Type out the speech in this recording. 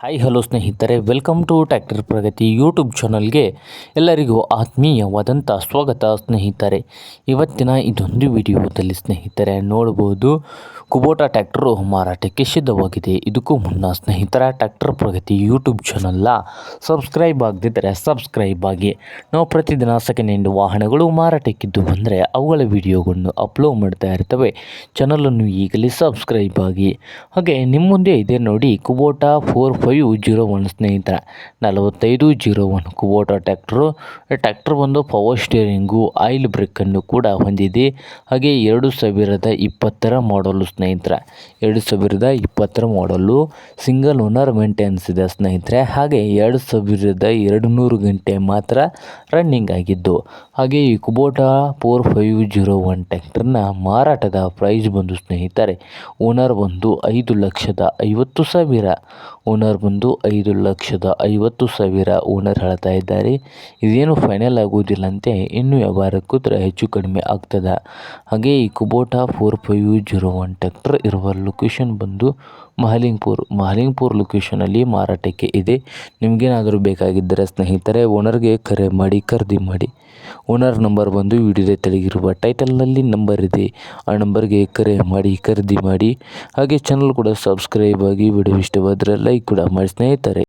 Hi hello ಸ್ನೇಹಿತರೆ. Welcome to tractor Pragati YouTube ಚಾನಲ್ಗೆ ಎಲ್ಲರಿಗೂ ಆತ್ಮೀಯವಾದಂಥ ಸ್ವಾಗತ ಸ್ನೇಹಿತರೆ. ಇವತ್ತಿನ ಇದೊಂದು ವಿಡಿಯೋದಲ್ಲಿ ಸ್ನೇಹಿತರೆ ನೋಡ್ಬೋದು ಕುಬೋಟಾ ಟ್ಯಾಕ್ಟರು ಮಾರಾಟಕ್ಕೆ ಸಿದ್ಧವಾಗಿದೆ. ಇದಕ್ಕೂ ಮುನ್ನ ಸ್ನೇಹಿತರ ಟ್ಯಾಕ್ಟರ್ ಪ್ರಗತಿ ಯೂಟ್ಯೂಬ್ ಚಾನಲ್ನ ಸಬ್ಸ್ಕ್ರೈಬ್ ಆಗದಿದ್ದರೆ ಸಬ್ಸ್ಕ್ರೈಬ್ ಆಗಿ. ನಾವು ಪ್ರತಿದಿನ ಸೆಕೆಂಡ್ ಹ್ಯಾಂಡ್ ವಾಹನಗಳು ಮಾರಾಟಕ್ಕಿದ್ದು ಬಂದರೆ ಅವುಗಳ ವಿಡಿಯೋಗಳನ್ನು ಅಪ್ಲೋಡ್ ಮಾಡ್ತಾ ಇರ್ತವೆ. ಚಾನಲನ್ನು ಈಗಲೇ ಸಬ್ಸ್ಕ್ರೈಬ್ ಆಗಿ. ಹಾಗೆ ನಿಮ್ಮ ಮುಂದೆ ಇದೆ ನೋಡಿ Kubota four five zero one ಸ್ನೇಹಿತರ, ನಲವತ್ತೈದು zero one Kubota tractor tractor ಬಂದು ಪವರ್ ಸ್ಟೇರಿಂಗು ಆಯಿಲ್ ಬ್ರೇಕನ್ನು ಕೂಡ ಹೊಂದಿದೆ. ಹಾಗೆ ಎರಡು ಸಾವಿರದ ಇಪ್ಪತ್ತರ ಮಾಡಲು ಸ್ನೇಹಿತರ, ಎರಡು ಸಾವಿರದ ಇಪ್ಪತ್ತರ ಮಾಡಲು ಸಿಂಗಲ್ ಓನರ್ ಮೇಂಟೆನೆನ್ಸ್ ಇದೆ ಸ್ನೇಹಿತರೆ. ಹಾಗೆ ಎರಡು ಸಾವಿರದ ಎರಡು ನೂರು ಗಂಟೆ ಮಾತ್ರ ರನ್ನಿಂಗ್ ಆಗಿದ್ದು, ಹಾಗೆ ಈ Kubota four five zero one ಟ್ಯಾಕ್ಟ್ರನ್ನ ಮಾರಾಟದ ಪ್ರೈಸ್ ಬಂದು ಸ್ನೇಹಿತರೆ ಓನರ್ ಬಂದು ಐದು ಲಕ್ಷದ ಐವತ್ತು ಸಾವಿರ. ಓನರ್ ಬಂದು ಐದು ಲಕ್ಷದ ಐವತ್ತು ಸಾವಿರ ಓನರ್ ಹೇಳ್ತಾ ಇದ್ದಾರೆ. ಇದೇನು ಫೈನಲ್ ಆಗುವುದಿಲ್ಲಂತೆ ಇನ್ನೂ ವ್ಯವಹಾರಕ್ಕೂ ತರ ಹೆಚ್ಚು ಕಡಿಮೆ ಆಗ್ತದೆ. ಹಾಗೆ ಈ Kubota four five zero one tractor ಇರುವ ಲೊಕೇಶನ್ ಬಂದು ಮಹಲಿಂಗ್ಪುರ್. ಮಹಲಿಂಗ್ಪುರ್ ಲೊಕೇಶನಲ್ಲಿ ಮಾರಾಟಕ್ಕೆ ಇದೆ. ನಿಮಗೇನಾದರೂ ಬೇಕಾಗಿದ್ದರೆ ಸ್ನೇಹಿತರೆ, ಓನರ್ಗೆ ಕರೆ ಮಾಡಿ, ಖರೀದಿ ಮಾಡಿ. ಓನರ್ ನಂಬರ್ ಬಂದು ವಿಡಿಯೋದ ತೆಳಗಿರುವ ಟೈಟಲ್ನಲ್ಲಿ ನಂಬರ್ ಇದೆ. ಆ ನಂಬರ್ಗೆ ಕರೆ ಮಾಡಿ, ಖರೀದಿ ಮಾಡಿ. ಹಾಗೆ ಚಾನಲ್ ಕೂಡ ಸಬ್ಸ್ಕ್ರೈಬ್ ಆಗಿ, ವಿಡಿಯೋ ಇಷ್ಟವಾದರೆ ಲೈಕ್ ಕೂಡ ಮಾಡಿ ಸ್ನೇಹಿತರೆ.